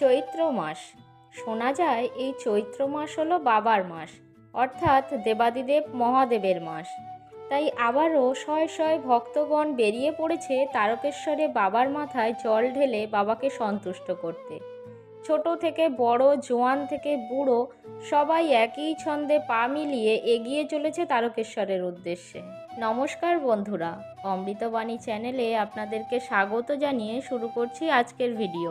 চৈত্র মাস। শোনা যায় এই চৈত্র মাস হলো বাবার মাস, অর্থাৎ দেবাদিদেব মহাদেবের মাস। তাই আবারও শয় শয় ভক্তগণ বেরিয়ে পড়েছে তারকেশ্বরে বাবার মাথায় জল ঢেলে বাবাকে সন্তুষ্ট করতে। ছোট থেকে বড়, জোয়ান থেকে বুড়ো, সবাই একই ছন্দে পা মিলিয়ে এগিয়ে চলেছে তারকেশ্বরের উদ্দেশ্যে। নমস্কার বন্ধুরা, অমৃতবাণী চ্যানেলে আপনাদেরকে স্বাগত জানিয়ে শুরু করছি আজকের ভিডিও।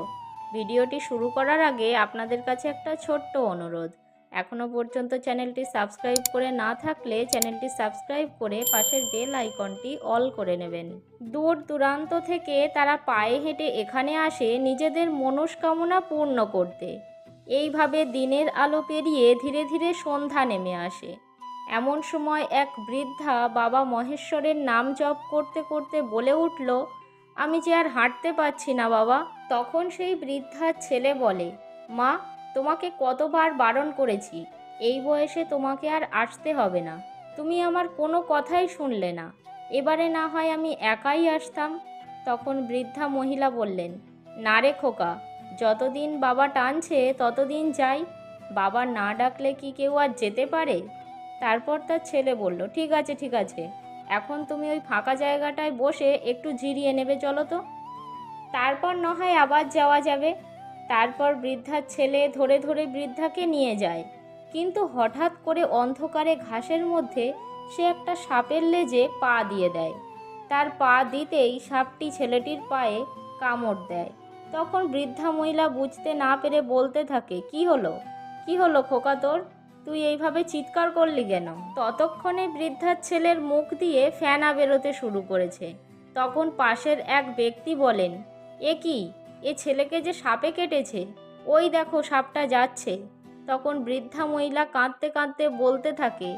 ভিডিওটি শুরু করার আগে আপনাদের কাছে একটা ছোট্ট অনুরোধ। এখনও পর্যন্ত চ্যানেলটি সাবস্ক্রাইব করে না থাকলে চ্যানেলটি সাবস্ক্রাইব করে পাশের বেল আইকনটি অল করে নেবেন। দূর দূরান্ত থেকে তারা পায়ে হেঁটে এখানে আসে নিজেদের মনস্কামনা পূর্ণ করতে। এইভাবে দিনের আলো পেরিয়ে ধীরে ধীরে সন্ধ্যা নেমে আসে। এমন সময় এক বৃদ্ধা বাবা মহেশ্বরের নাম জপ করতে করতে বলে উঠল আমি যে আর হাঁটতে পারছি না, বাবা। তখন সেই বৃদ্ধার ছেলে বলে, মা, তোমাকে কতবার বারণ করেছি। এই বয়সে তোমাকে আর আসতে হবে না। তুমি আমার কোনো কথাই শুনলে না। এবারে না হয় আমি একাই আসতাম। তখন বৃদ্ধা মহিলা বললেন, না রে খোকা, যতদিন বাবা টানছে, ততদিন যাই। বাবা না ডাকলে কি কেউ আর যেতে পারে? তারপর তার ছেলে বলল, ঠিক আছে ঠিক আছে। এখন তুমি ওই ফাঁকা জায়গাটায় বসে একটু জিরিয়ে নেবে, চলো তো। তারপর না হয় আবার যাওয়া যাবে। তারপর বৃদ্ধার ছেলে ধরে ধরে বৃদ্ধাকে নিয়ে যায়। কিন্তু হঠাৎ করে অন্ধকারে ঘাসের মধ্যে সে একটা সাপের লেজে পা দিয়ে দেয়। তার পা দিতেই সাপটি ছেলেটির পায়ে কামড় দেয়। তখন বৃদ্ধা মহিলা বুঝতে না পেরে বলতে থাকে, কি হলো? কি হলো খোকা তোর? তুই এইভাবে চিৎকার করলি কেন? ততক্ষণে বৃদ্ধার ছেলের মুখ দিয়ে ফ্যানা বেরোতে শুরু করেছে। তখন পাশের এক ব্যক্তি বলেন, এ কি? এ ছেলেকে যে সাপে কেটেছে? ওই দেখো সাপটা যাচ্ছে। তখন বৃদ্ধা মহিলা কাঁদতে কাঁদতে বলতে থাকে,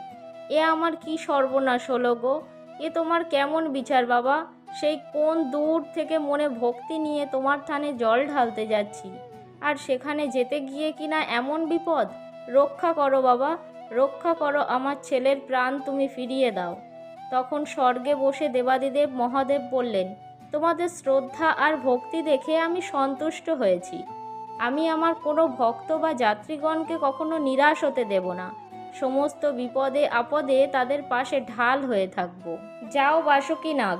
এ আমার কি সর্বনাশ হলো গো? এ তোমার কেমন বিচার বাবা? সেই কোন দূর থেকে মনে ভক্তি নিয়ে তোমার থানে জল ঢালতে যাচ্ছি? আর সেখানে যেতে গিয়ে কিনা এমন বিপদ? রক্ষা করো বাবা, রক্ষা করো আমার ছেলের প্রাণ তুমি ফিরিয়ে দাও। তখন স্বর্গে বসে দেবাদিদেব মহাদেব বললেন, তোমাদের শ্রদ্ধা আর ভক্তি দেখে আমি সন্তুষ্ট হয়েছি। আমি আমার কোনো ভক্ত বা যাত্রীগণকে কখনো নিরাশ হতে দেব না। সমস্ত বিপদে আপদে তাদের পাশে ঢাল হয়ে থাকব। যাও বাসুকি নাগ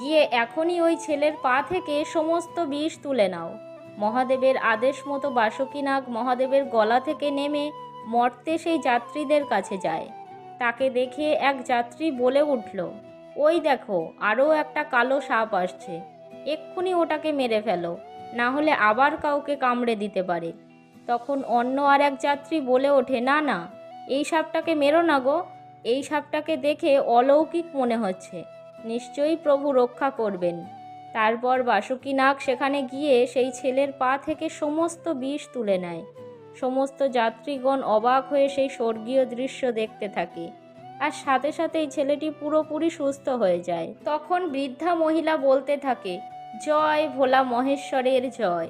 গিয়ে এখনই ওই ছেলের পা থেকে সমস্ত বিষ তুলে নাও। মহাদেবের আদেশ মতো বাসুকি নাগ মহাদেবের গলা থেকে নেমে মর্তে সেই যাত্রীদের কাছে যায়। তাকে দেখে এক যাত্রী বলে উঠল, ওই দেখো আরও একটা কালো সাপ আসছে। এক্ষুনি ওটাকে মেরে ফেলো, না হলে আবার কাউকে কামড়ে দিতে পারে। তখন অন্য আর এক যাত্রী বলে ওঠে, না না, এই সাপটাকে মেরো না গো। এই সাপটাকে দেখে অলৌকিক মনে হচ্ছে। নিশ্চয়ই প্রভু রক্ষা করবেন। তারপর বাসুকিনাগ সেখানে গিয়ে সেই ছেলের পা থেকে সমস্ত বিষ তুলে নেয়। সমস্ত যাত্রীগণ অবাক হয়ে সেই স্বর্গীয় দৃশ্য দেখতে থাকে। আর সাথে সাথে এই ছেলেটি পুরোপুরি সুস্থ হয়ে যায়। তখন বৃদ্ধা মহিলা বলতে থাকে, জয় ভোলা মহেশ্বরের জয়।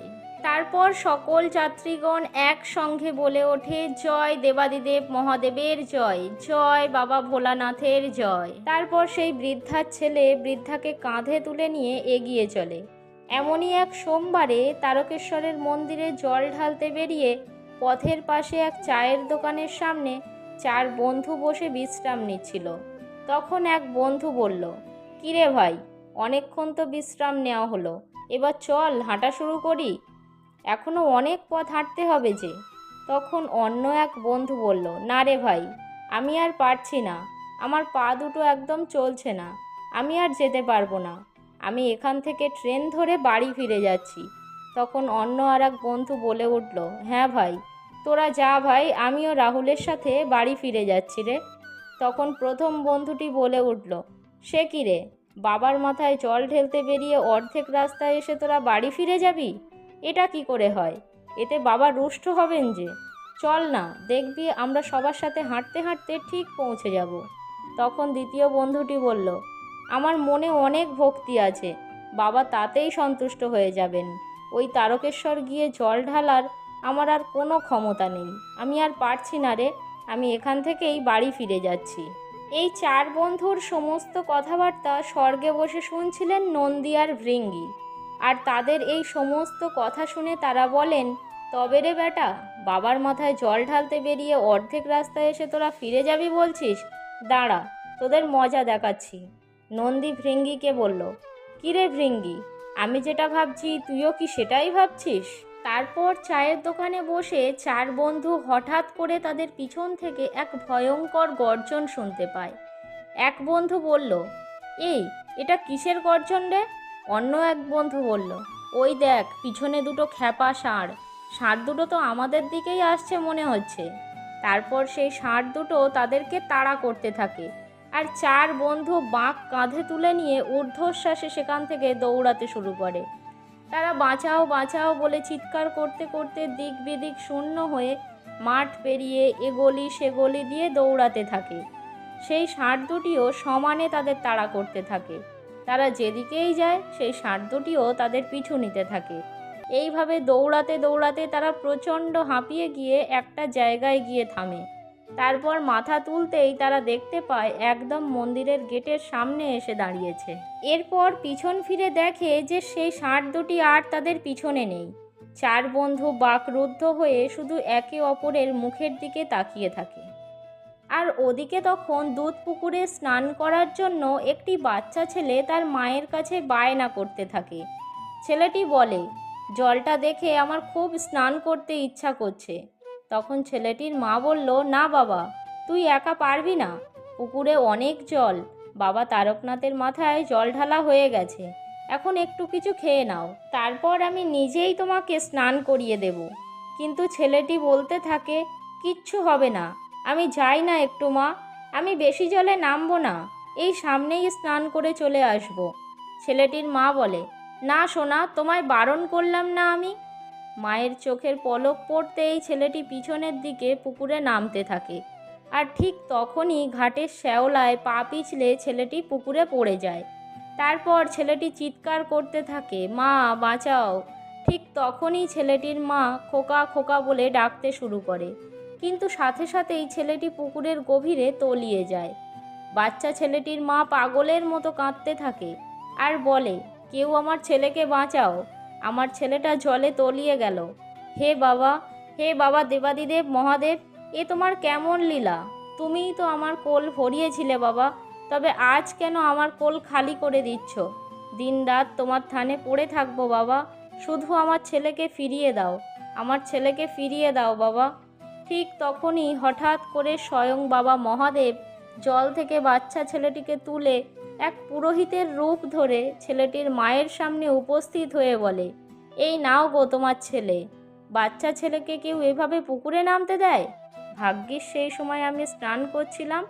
তারপর সকল যাত্রীগণ একসঙ্গে বলে ওঠে, জয় দেবাদিদেব মহাদেবের জয় জয় বাবা ভোলানাথের জয়। তারপর সেই বৃদ্ধার ছেলে বৃদ্ধাকে কাঁধে তুলে নিয়ে এগিয়ে চলে। এমনই এক সোমবারে তারকেশ্বরের মন্দিরে জল ঢালতে বেরিয়ে পথের পাশে এক চায়ের দোকানের সামনে চার বন্ধু বসে বিশ্রাম নিচ্ছিল। তখন এক বন্ধু বলল, কিরে ভাই, অনেকক্ষণ তো বিশ্রাম নেওয়া হলো, এবার চল হাঁটা শুরু করি। এখনও অনেক পথ হাঁটতে হবে যে। তখন অন্য এক বন্ধু বলল, না রে ভাই, আমি আর পারছি না। আমার পা দুটো একদম চলছে না। আমি আর যেতে পারব না। আমি এখান থেকে ট্রেন ধরে বাড়ি ফিরে যাচ্ছি। তখন অন্য আর এক বন্ধু বলে উঠল হ্যাঁ ভাই, তোরা যা ভাই, আমিও রাহুলের সাথে বাড়ি ফিরে যাচ্ছি রে। তখন প্রথম বন্ধুটি বলে উঠল, সে কি রে? বাবার মাথায় জল ঢেলতে বেরিয়ে অর্ধেক রাস্তায় এসে তোরা বাড়ি ফিরে যাবি? এটা কি করে হয়? এতে বাবা রুষ্ট হবেন যে। চল না, দেখবি আমরা সবার সাথে হাঁটতে হাঁটতে ঠিক পৌঁছে যাব। তখন দ্বিতীয় বন্ধুটি বলল, আমার মনে অনেক ভক্তি আছে। বাবা তাতেই সন্তুষ্ট হয়ে যাবেন। ওই তারকেশ্বর গিয়ে জল ঢালার আমার আর কোনো ক্ষমতা নেই। আমি আর পারছি না রে, আমি এখান থেকেই বাড়ি ফিরে যাচ্ছি। এই চার বন্ধুর সমস্ত কথাবার্তা স্বর্গে বসে শুনছিলেন নন্দী আর ভৃঙ্গি। আর তাদের এই সমস্ত কথা শুনে তারা বলেন, তবে রে বেটা, বাবার মাথায় জল ঢালতে বেরিয়ে অর্ধেক রাস্তায় এসে তোরা ফিরে যাবি বলছিস? দাঁড়া, তোদের মজা দেখাচ্ছি। নন্দী ভৃঙ্গিকে বলল কিরে ভৃঙ্গি, আমি যেটা ভাবছি তুইও কি সেটাই ভাবছিস? তারপর চায়ের দোকানে বসে চার বন্ধু হঠাৎ করে তাদের পিছন থেকে এক ভয়ঙ্কর গর্জন শুনতে পায়। এক বন্ধু বলল, এই, এটা কিসের গর্জন রে? অন্য এক বন্ধু বলল, ওই দেখ, পিছনে দুটো খ্যাপা ষাঁড়। ষাঁড় দুটো তো আমাদের দিকেই আসছে মনে হচ্ছে। তারপর সেই ষাঁড় দুটো তাদেরকে তাড়া করতে থাকে। আর চার বন্ধু বাঁক কাঁধে তুলে নিয়ে ঊর্ধ্বশ্বাসে সেখান থেকে দৌড়াতে শুরু করে। তারা বাঁচাও বাঁচাও বলে চিৎকার করতে করতে দিক বিদিক শূন্য হয়ে মাঠ পেরিয়ে এ গলি সে গলি দিয়ে দৌড়াতে থাকে। সেই ষাঁড় দুটিও সমানে তাদের তাড়া করতে থাকে। তারা যেদিকেই যায়, সেই ষাঁড় দুটিও তাদের পিছু নিতে থাকে। এইভাবে দৌড়াতে দৌড়াতে তারা প্রচণ্ড হাঁপিয়ে গিয়ে একটা জায়গায় গিয়ে থামে। তারপর মাথা তুলতেই তারা দেখতে পায়, একদম মন্দিরের গেটের সামনে এসে দাঁড়িয়েছে। এরপর পিছন ফিরে দেখে যে সেই ষাঁড় দুটি আর তাদের পিছনে নেই। চার বন্ধু বাকরুদ্ধ হয়ে শুধু একে অপরের মুখের দিকে তাকিয়ে থাকে। আর ওদিকে তখন দুধ পুকুরে স্নান করার জন্য একটি বাচ্চা ছেলে তার মায়ের কাছে বায়না করতে থাকে। ছেলেটি বলে, জলটা দেখে আমার খুব স্নান করতে ইচ্ছা করছে। তখন ছেলেটির মা বলল, না বাবা, তুই একা পারবি না। পুকুরে অনেক জল। বাবা তারকনাথের মাথায় জল ঢালা হয়ে গেছে। এখন একটু কিছু খেয়ে নাও। তারপর আমি নিজেই তোমাকে স্নান করিয়ে দেব। কিন্তু ছেলেটি বলতে থাকে, কিচ্ছু হবে না। আমি যাই না একটু, মা। আমি বেশি জলে নামবো না। এই সামনেই স্নান করে চলে আসব। ছেলেটির মা বলে, না সোনা, তোমায় বারণ করলাম না আমি। মায়ের চোখের পলক পড়তেই ছেলেটি পিছনের দিকে পুকুরে নামতে থাকে। আর ঠিক তখনই ঘাটের শ্যাওলায় পা পিছলে ছেলেটি পুকুরে পড়ে যায়। তারপর ছেলেটি চিৎকার করতে থাকে, মা, বাঁচাও। ঠিক তখনই ছেলেটির মা খোকা খোকা বলে ডাকতে শুরু করে। কিন্তু সাথে সাথেই ছেলেটি পুকুরের গভীরে তলিয়ে যায়। বাচ্চা ছেলেটির মা পাগলের মতো কাঁদতে থাকে আর বলে, কেউ আমার ছেলেকে বাঁচাও। আমার ছেলেটা জলে তলিয়ে গেল। হে বাবা হে বাবা দেবাদিদেব মহাদেব, এ তোমার কেমন লীলা? তুমিই তো আমার কোল ভরিয়েছিলে বাবা। তবে আজ কেন আমার কোল খালি করে দিচ্ছ? দিনরাত তোমার থানে পড়ে থাকব বাবা। শুধু আমার ছেলেকে ফিরিয়ে দাও। আমার ছেলেকে ফিরিয়ে দাও বাবা। ঠিক তখনই হঠাৎ করে স্বয়ং বাবা মহাদেব জল থেকে বাচ্চা ছেলেটিকে তুলে এক পুরোহিতের রূপ ধরে ছেলেটির মায়ের সামনে উপস্থিত হয়ে বলে, এই নাও গো তোমার ছেলে, বাচ্চা ছেলেকে কেউ এভাবে পুকুরে নামতে দেয়? ভাগ্যিস সেই সময় আমি স্নান করছিলাম,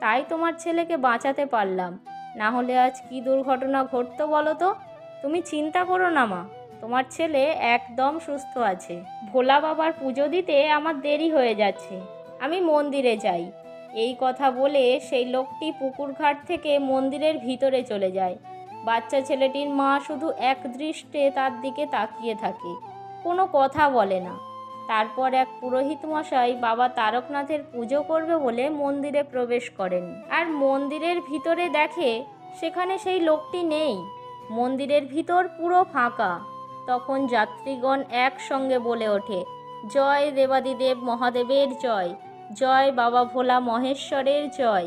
তাই তোমার ছেলেকে বাঁচাতে পারলাম। না হলে আজ কি দুর্ঘটনা ঘটতো বলো তো? তুমি চিন্তা করো না মা। তোমার ছেলে একদম সুস্থ আছে। ভোলা বাবার পুজো দিতে আমার দেরি হয়ে যাচ্ছে। আমি মন্দিরে যাই। এই কথা বলে সেই লোকটি পুকুর ঘাট থেকে মন্দিরের ভিতরে চলে যায়। বাচ্চা ছেলেটির মা শুধু এক দৃষ্টে তার দিকে তাকিয়ে থাকে। কোনো কথা বলে না। তারপর এক পুরোহিত মশাই বাবা তারকনাথের পুজো করবে বলে মন্দিরে প্রবেশ করেন। আর মন্দিরের ভিতরে দেখে সেখানে সেই লোকটি নেই। মন্দিরের ভিতর পুরো ফাঁকা। তখন যাত্রীগণ একসঙ্গে বলে ওঠে, জয় দেবাদিদেব মহাদেবের জয় জয় বাবা ভোলা মহেশ্বরের জয়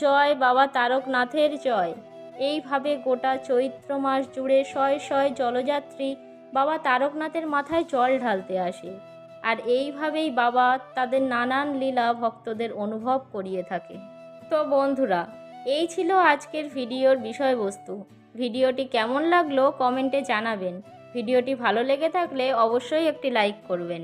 জয় বাবা তারকনাথের জয় এইভাবে গোটা চৈত্র মাস জুড়ে শয় শয় জলযাত্রী বাবা তারকনাথের মাথায় জল ঢালতে আসে। আর এইভাবেই বাবা তাদের নানান লীলা ভক্তদের অনুভব করিয়ে থাকে। তো বন্ধুরা, এই ছিল আজকের ভিডিওর বিষয়বস্তু। ভিডিওটি কেমন লাগল কমেন্টে জানাবেন। ভিডিওটি ভালো লেগে থাকলে অবশ্যই একটি লাইক করবেন।